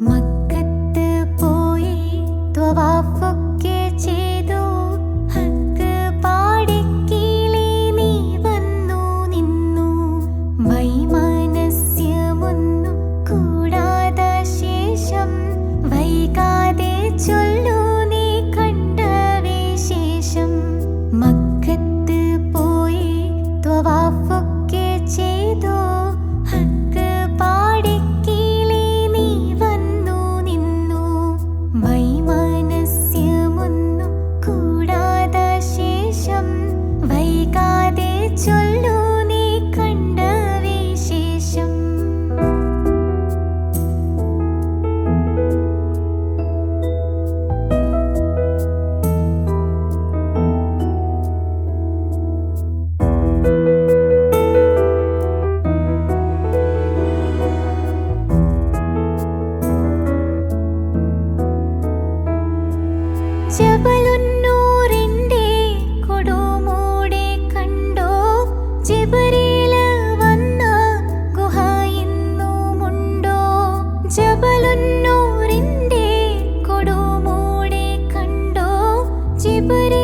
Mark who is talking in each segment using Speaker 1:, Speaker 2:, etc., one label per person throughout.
Speaker 1: മക്കത്ത് പോയി ത്വവാഫൊക്കെ ചെയ്തു. ഹക്ക് പാടിക്കീളെ നീ വന്നു നിന്നു. വൈമാനസ്യമൊന്നും കൂടാതെ ശേഷം വൈകാതെ ചൊല്ല but it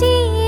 Speaker 1: চির